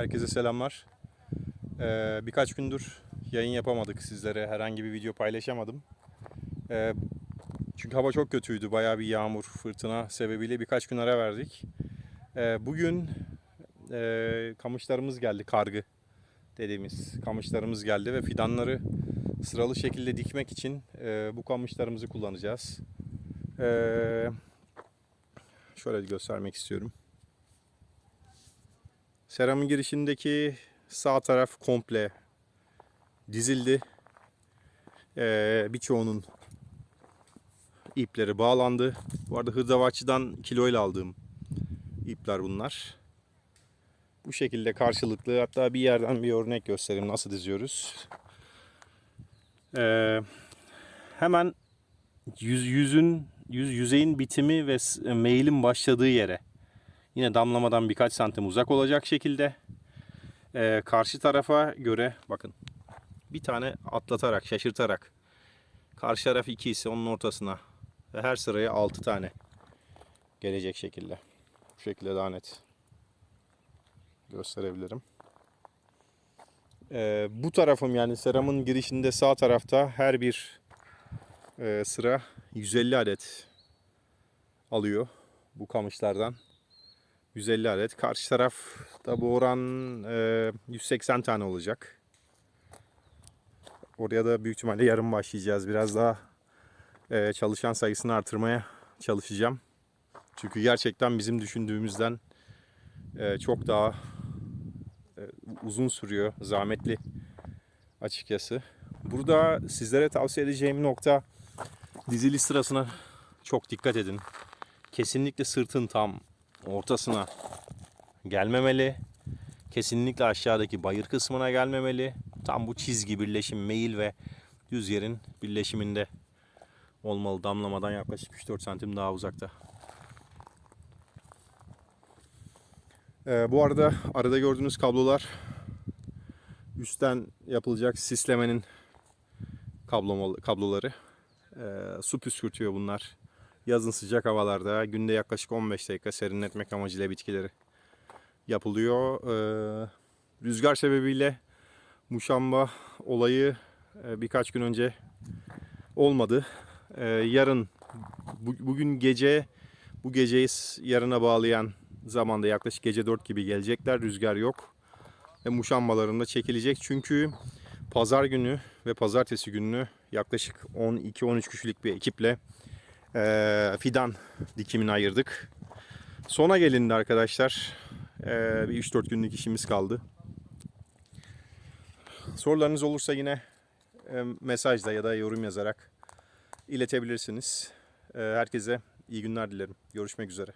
Herkese selamlar. Ee, birkaç gündür yayın yapamadık sizlere. Herhangi bir video paylaşamadım. Ee, çünkü hava çok kötüydü. Bayağı bir yağmur, fırtına sebebiyle birkaç gün ara verdik. Ee, bugün e, kamışlarımız geldi, kargı dediğimiz kamışlarımız geldi ve fidanları sıralı şekilde dikmek için e, bu kamışlarımızı kullanacağız. Ee, şöyle göstermek istiyorum. Seramın girişindeki sağ taraf komple dizildi. Ee, birçoğunun ipleri bağlandı. Bu arada hırdavatçıdan kiloyla aldığım ipler bunlar. Bu şekilde karşılıklı hatta bir yerden bir örnek göstereyim nasıl diziyoruz. Ee, hemen yüz, yüzün yüz, yüzeyin bitimi ve mailin başladığı yere Yine damlamadan birkaç santim uzak olacak şekilde eee, karşı tarafa göre bakın bir tane atlatarak şaşırtarak karşı taraf 2 ise onun ortasına ve her sıraya 6 tane gelecek şekilde. Bu şekilde daha net gösterebilirim. Eee, bu tarafım yani seramın girişinde sağ tarafta her bir eee, sıra 150 adet alıyor bu kamışlardan. 150 adet. Karşı tarafta bu oran e, 180 tane olacak. Oraya da büyük ihtimalle yarın başlayacağız. Biraz daha e, çalışan sayısını artırmaya çalışacağım. Çünkü gerçekten bizim düşündüğümüzden e, çok daha e, uzun sürüyor. Zahmetli açıkçası. Burada sizlere tavsiye edeceğim nokta dizili sırasına çok dikkat edin. Kesinlikle sırtın tam ortasına gelmemeli. Kesinlikle aşağıdaki bayır kısmına gelmemeli. Tam bu çizgi birleşim meyil ve düz yerin birleşiminde olmalı. Damlamadan yaklaşık 3-4 santim daha uzakta. Ee, bu arada arada gördüğünüz kablolar üstten yapılacak sislemenin kabloma- kabloları. Ee, su püskürtüyor bunlar yazın sıcak havalarda günde yaklaşık 15 dakika serinletmek amacıyla bitkileri yapılıyor. Ee, rüzgar sebebiyle muşamba olayı e, birkaç gün önce olmadı. Ee, yarın bu- bugün gece bu geceyi yarına bağlayan zamanda yaklaşık gece 4 gibi gelecekler. Rüzgar yok. Ve muşambalarında çekilecek. Çünkü pazar günü ve pazartesi gününü yaklaşık 12-13 kişilik bir ekiple eee, fidan dikimini ayırdık. Sona gelindi arkadaşlar. Eee, bir 3-4 günlük işimiz kaldı. Sorularınız olursa yine e, mesajla ya da yorum yazarak iletebilirsiniz. Eee, herkese iyi günler dilerim. Görüşmek üzere.